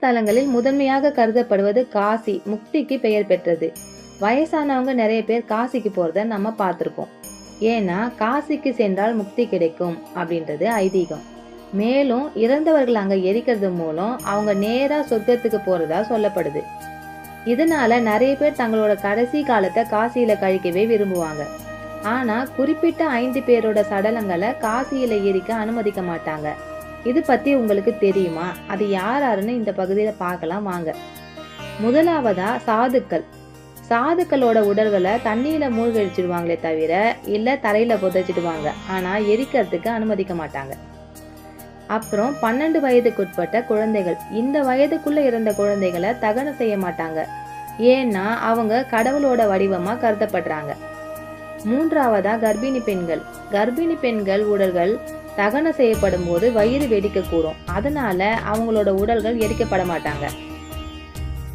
ஸ்தலங்களில் முதன்மையாக கருதப்படுவது காசி முக்திக்கு பெயர் பெற்றது. வயசானவங்க நிறைய பேர் காசிக்கு போறத நம்ம பார்த்துருக்கோம் ஏன்னா காசிக்கு சென்றால் முக்தி கிடைக்கும் அப்படின்றது ஐதீகம். மேலும் இறந்தவர்கள் அங்க எரிக்கிறது மூலம் அவங்க நேரா சொர்க்கத்துக்கு போறதா சொல்லப்படுது. இதனால நிறைய பேர் தங்களோட கடைசி காலத்தை காசியில கழிக்கவே விரும்புவாங்க. ஆனா குறிப்பிட்ட ஐந்து பேரோட சடலங்களை காசியில எரிக்க அனுமதிக்க மாட்டாங்க. இது பத்தி உங்களுக்கு தெரியுமா? அது யார் யாருன்னு இந்த பகுதியில பார்க்கலாம் வாங்க. முதலாவதா சாதுக்கள். சாதுக்களோட உடல்களை தண்ணியில மூழ்கடிச்சிடுவாங்களே தவிர இல்ல தரையில புதைச்சிடுவாங்க. ஆனா எரிக்கிறதுக்கு அனுமதிக்க மாட்டாங்க. அப்புறம் பன்னெண்டு வயதுக்குட்பட்ட குழந்தைகள். இந்த வயதுக்குள்ள இருந்த குழந்தைகளை தகனம் செய்ய மாட்டாங்க. ஏன்னா அவங்க கடவுளோட வடிவமா கருதப்படுறாங்க. மூன்றாவதா கர்ப்பிணி பெண்கள். கர்ப்பிணி பெண்கள் உடல்கள் தகனம் செய்யப்படும் போது வயிறு வெடிக்கக்கூடும். அதனால அவங்களோட உடல்கள் எரிக்கப்பட மாட்டாங்க.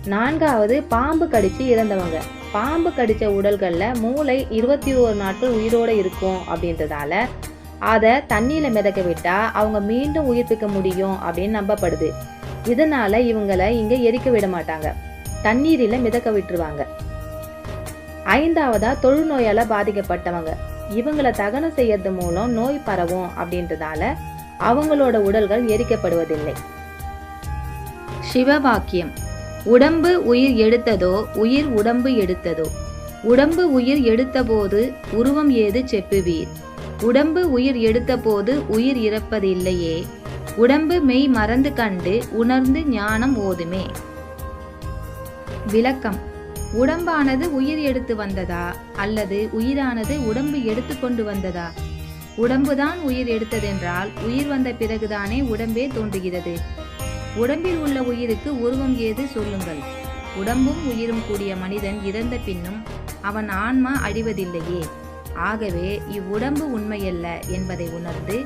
நான்காவது பாம்பு கடிச்சு இறந்தவங்க. பாம்பு கடிச்ச உடல்கள்ல மூளை இருபத்தி ஓரு நாட்கள் உயிரோட இருக்கும் அப்படின்றதால அதை தண்ணியில மிதக்க விட்டா அவங்க மீண்டும் உயிர்ப்பிக்க முடியும் அப்படின்னு நம்பப்படுது. இதனால இவங்களை இங்க எரிக்க விட மாட்டாங்க. தண்ணீரில மிதக்க விட்டுருவாங்க. ஐந்தாவதா தொழுநோயால பாதிக்கப்பட்டவங்க. இவங்களை தகனம் செய்யறது மூலம் நோய் பரவும் அப்படின்றதால அவங்களோட உடல்கள் எரிக்கப்படுவதில்லை. சிவவாக்கியம். உடம்பு உயிர் எடுத்ததோ உயிர் உடம்பு எடுத்ததோ. உடம்பு உயிர் எடுத்தபோது உருவம் ஏது செப்புவீர்? உடம்பு உயிர் எடுத்தபோது உயிர் இறப்பதில்லையே. உடம்பு மெய் மறந்து கண்டு உணர்ந்து ஞானம் ஓதுமே. விளக்கம். உடம்பானது உயிர் எடுத்து வந்ததா? அல்லது உயிரானது உடம்பு எடுத்து கொண்டு வந்ததா? உடம்புதான் உயிர் எடுத்ததென்றால் உயிர் வந்த பிறகுதானே உடம்பே தோன்றுகிறது. உடம்பில் உள்ள உயிருக்கு உருவம் ஏது சொல்லுங்கள். உடம்பும் உயிரும் கூடிய மனிதன் இறந்த பின்னும் அவன் ஆன்மா அழிவதில்லையே. ஆகவே இவ்வுடம்பு உண்மையல்ல என்பதை உணர்ந்து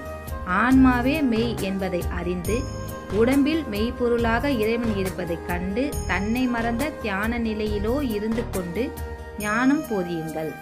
ஆன்மாவே மெய் என்பதை அறிந்து உடம்பில் மெய்ப்பொருளாக இறைவன் இருப்பதைக் கண்டு தன்னை மறந்த தியான நிலையிலோ இருந்து கொண்டு ஞானம் போதியுங்கள்.